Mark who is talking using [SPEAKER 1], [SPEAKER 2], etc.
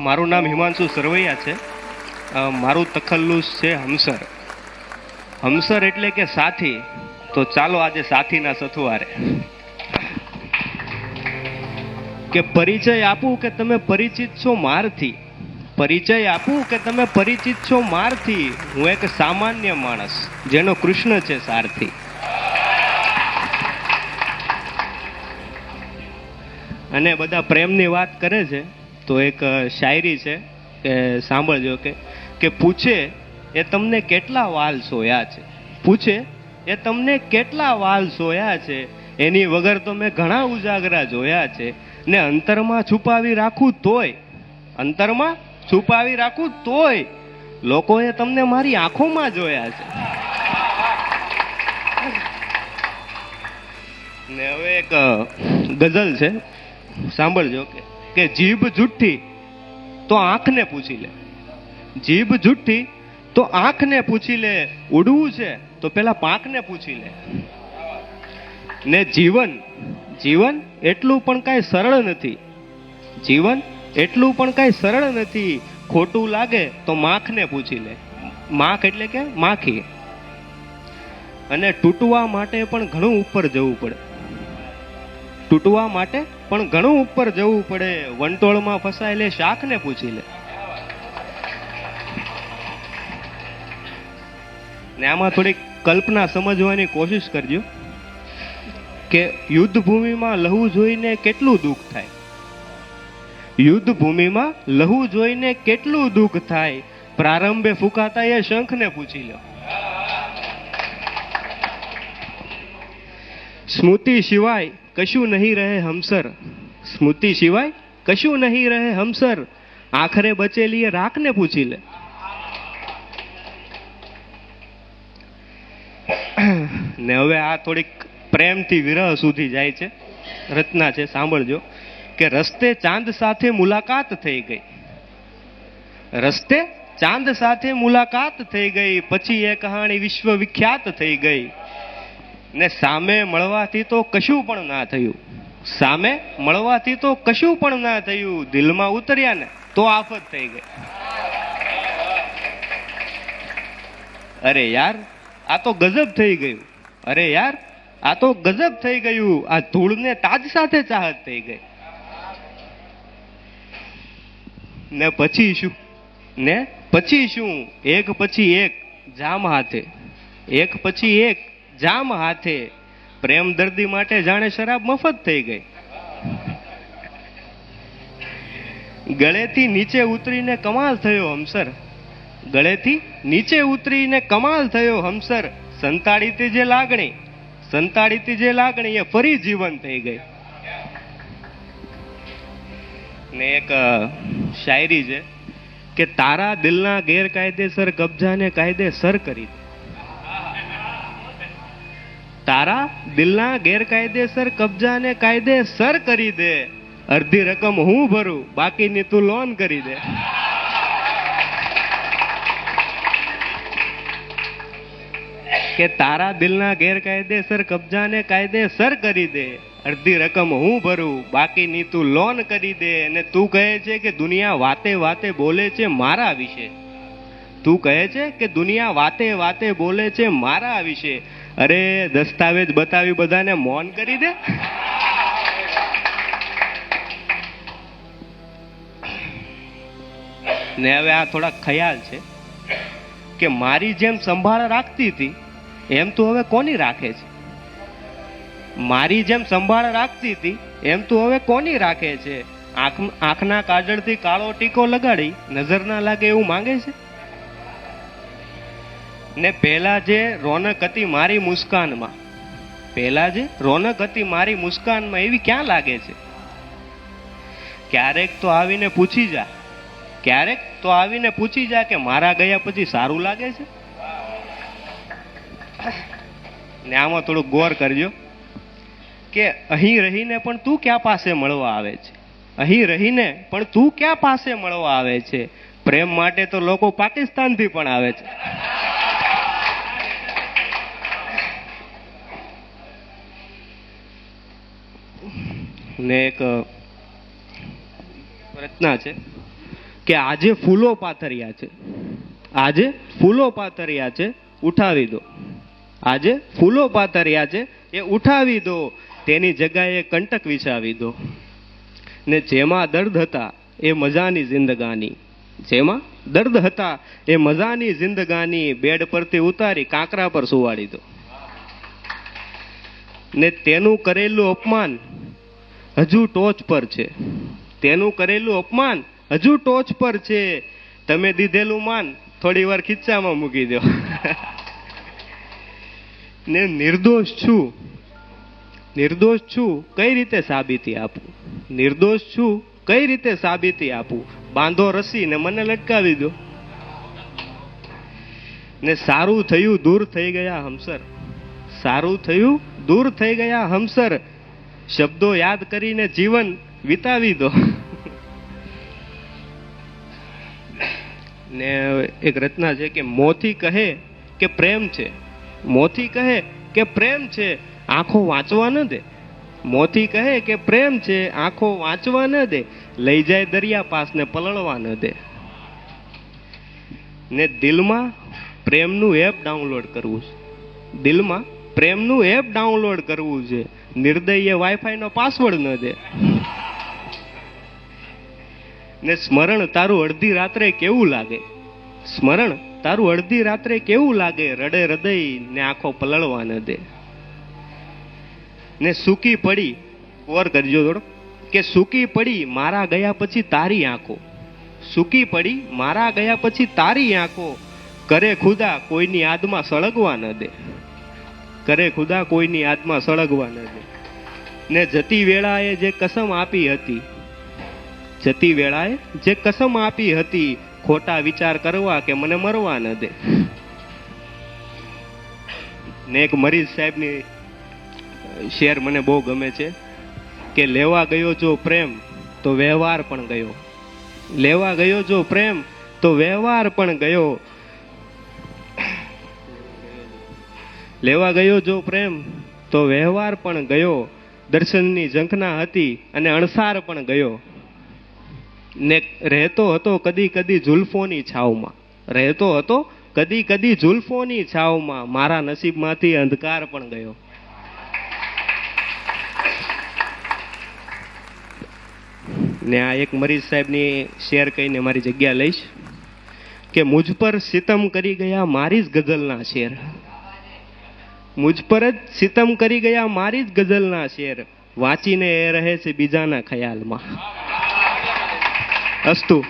[SPEAKER 1] મારું નામ હિમાંશુ સરવૈયા છે. મારું તખલ્લુસ છે હમસર. હમસર એટલે કે સાથી. તો ચાલો આજે સાથીના સથવારે કે પરિચય આપું કે તમે પરિચિત છો મારથી? પરિચય આપું કે તમે પરિચિત છો મારથી? હું એક સામાન્ય માણસ, જેનો કૃષ્ણ છે સારથી. અને બધા પ્રેમની વાત કરે છે. તો એક શાયરી છે કે સાંભળજો કે કે પૂછે, એ તમને કેટલા વાલ સોયા છે? પૂછે, એ તમને કેટલા વાલ સોયા છે? એની વગર તો મેં ઘણા ઉજાગરા જોયા છે. ને અંતરમાં છુપાવી રાખું તોય, અંતરમાં છુપાવી રાખું તોય, લોકોએ તમને મારી આંખોમાં જોયા છે. ને હવે એક ગઝલ છે. સાંભળજો કે કે જીભ જુઠ્ઠી તો આંખને પૂછી લે. જીભ જુઠ્ઠી તો આંખને પૂછી લે. ઉડવું છે તો પેલા પાંખને પૂછી લે. ને જીવન જીવન એટલું પણ કાંઈ સરળ નથી. જીવન એટલું પણ કાંઈ સરળ નથી. ખોટું લાગે તો માખને પૂછી લે. માખ એટલે કે માખી. અને તૂટવા માટે પણ ઘણું ઉપર જવું પડે. તૂટવા માટે પણ ઘણું ઉપર જવું પડે. વંટોળમાં ફસાયેલે શાખને પૂછી લે. ને આમાં થોડીક કલ્પના સમજવાની કોશિશ કરજો કે યુદ્ધ ભૂમિમાં લહુ જોઈને કેટલું દુઃખ થાય? યુદ્ધ ભૂમિમાં લહુ જોઈને કેટલું દુઃખ થાય? પ્રારંભે ફૂંકાતા એ શંખને પૂછી લો. સ્મૃતિ સિવાય કશું નહીં રહે હમસર. સ્મૃતિ સિવાય કશું નહીં રહે હમસર. આખરે બચેલી એ રાખને પૂછી લે. ને હવે આ થોડીક પ્રેમથી વિરહ સુધી જાય છે. રચના છે, સાંભળજો, કે રસ્તે ચાંદ સાથે મુલાકાત થઈ ગઈ. રસ્તે ચાંદ સાથે મુલાકાત થઈ ગઈ. પછી એ કહાણી વિશ્વ વિખ્યાત થઈ ગઈ. ને સામે મળવાથી તો કશું પણ ના થયું. સામે મળવાથી તો કશું પણ ના થયું. દિલમાં ઉતર્યા ને તો આફત થઈ ગઈ. અરે યાર, આ તો ગજબ થઈ ગયું. અરે યાર, આ તો ગજબ થઈ ગયું. આ ધૂળને તાજ સાથે ચાહત થઈ ગઈ. ને પછી શું? ને પછી શું? એક પછી એક, જામ હાથે. એક પછી એક જામ હાથે. પ્રેમ દર્દી માટે જાણે શરાબ મફત થઈ ગઈ. ગળેથી નીચે ઉતરીને કમાલ થયો હમસર. ગળેથી નીચે ઉતરીને કમાલ થયો હમસર. સંતાડીતી જે લાગણી, સંતાડીતી જે લાગણી એ ફરી જીવન થઈ ગઈ. ને એક શાયરી છે કે તારા દિલના ગેરકાયદેસર કબજાને કાયદેસર કરી તારા દિલના ગેરકાયદેસર કબજાને કાયદેસર કરી દે. અડધી રકમ હું ભરું, બાકીની તું લોન કરી દે. કે તારા દિલના ગેરકાયદેસર કબજાને કાયદેસર કરી દે. અડધી રકમ હું ભરું, બાકીની તું લોન કરી દે. અને તું કહે છે કે દુનિયા વાતે વાતે બોલે છે મારા વિશે. તું કહે છે કે દુનિયા વાતે વાતે બોલે છે મારા વિશે. અરે, દસ્તાવેજ બતાવી બધાને, મૌન કરી દે. ને હવે આ થોડા ખ્યાલ છે કે મારી જેમ સંભાળ રાખતી હતી, એમ તું હવે કોની રાખે છે? મારી જેમ સંભાળ રાખતી હતી, એમ તું હવે કોની રાખે છે? આંખ, આંખના કાજળથી કાળો ટીકો લગાડી નજર ના લાગે એવું માંગે છે? ને પહેલા જે રોનક હતી મારી મુસ્કાનમાં, પહેલા જે રોનક હતી મારી મુસ્કાનમાં, એવી ક્યાં લાગે છે? ક્યારેક તો આવીને પૂછી જા. ક્યારેક તો આવીને પૂછી જા કે મારા ગયા પછી સારું લાગે છે? ને આમાં થોડુંક ગોર કરજો કે અહીં રહીને પણ તું ક્યાં પાસે મળવા આવે છે? અહીં રહીને પણ તું ક્યાં પાસે મળવા આવે છે? પ્રેમ માટે તો લોકો પાકિસ્તાનથી પણ આવે છે. ને એક રચના છે કે આજે ફૂલો પાથર્યા છે. આજે ફૂલો પાથર્યા છે, ઉઠાવી દો. આજે ફૂલો પાથર્યા છે, એ ઉઠાવી દો. તેની જગાએ કંટક વિછાવી દો. ને જેમાં દર્દ હતા, એ મજાની જિંદગાની. જેમાં દર્દ હતા, એ મજાની જિંદગાની બેડ પરથી ઉતારી કાંકરા પર સુવાડી દો. ને તેનું કરેલું અપમાન હજુ ટોચ પર છે. તેનું કરેલું અપમાન હજુ ટોચ પર છે. તમે દીધેલું માન થોડી વાર ખીચામાં મૂકી દો. ને નિર્દોષ છું. નિર્દોષ છું કઈ રીતે સાબિતી આપું? નિર્દોષ છું કઈ રીતે સાબિતી આપું? બાંધો રસી ને મને લટકાવી દો. ને સારું થયું દૂર થઈ ગયા હમસર. સારું થયું દૂર થઈ ગયા હમસર. શબ્દો યાદ કરીને જીવન વિતાવી દો. ને એક રચના છે કે મોથી કહે કે પ્રેમ છે. મોથી કહે કે પ્રેમ છે, આંખો વાંચવા ન દે. મોથી કહે કે પ્રેમ છે, આંખો વાંચવા ન દે. લઈ જાય દરિયા પાસ ને પલળવા ન દે. ને દિલમાં પ્રેમનું એપ ડાઉનલોડ કરવું છે. દિલમાં પ્રેમનું એપ ડાઉનલોડ કરવું છે. નિર્દયે વાઈફાઈ નો પાસવર્ડ ન દે. ને સ્મરણ તારું અડધી રાત્રે કેવું લાગે? સ્મરણ તારું અડધી રાત્રે કેવું લાગે? રડે હૃદય ને આંખો પલળવા ન દે. ને સૂકી પડી ઓર કરજો થોડો, કે સૂકી પડી મારા ગયા પછી તારી આંખો. સૂકી પડી મારા ગયા પછી તારી આંખો. કરે ખુદા કોઈની યાદમાં સળગવા ન દે. કરે ખુદા કોઈની આત્મા સળગવા ન ને જતી વેળાએ જે કસમ આપી હતી, જતી વેળાએ જે કસમ આપી હતી, ખોટા વિચાર કરવા કે મને મરવા ન દે. ને એક મરીઝ સાહેબની શેર મને બહુ ગમે છે કે લેવા ગયો જો પ્રેમ, તો વ્યવહાર પણ ગયો. લેવા ગયો જો પ્રેમ, તો વ્યવહાર પણ ગયો. લેવા ગયો જો પ્રેમ, તો વ્યવહાર પણ ગયો. દર્શનની ઝંખના હતી અને અણસાર પણ ગયો. ને રહેતો હતો કદી કદી જુલ્ફોની છાવમાં. રહેતો હતો કદી કદી જુલ્ફોની છાવમાં. મારા નસીબમાંથી અંધકાર પણ ગયો. ને આ એક મરીઝ સાહેબની શેર કહીને મારી જગ્યા લઈશ કે મુજ પર સિતમ કરી ગયા મારી જ ગઝલના શેર. મુझ પર જ સિતમ કરી ગયા મારી જ ગઝલના શેર. વાંચીને એ રહે છે બીજાના ખ્યાલમાં. અસ્તુ.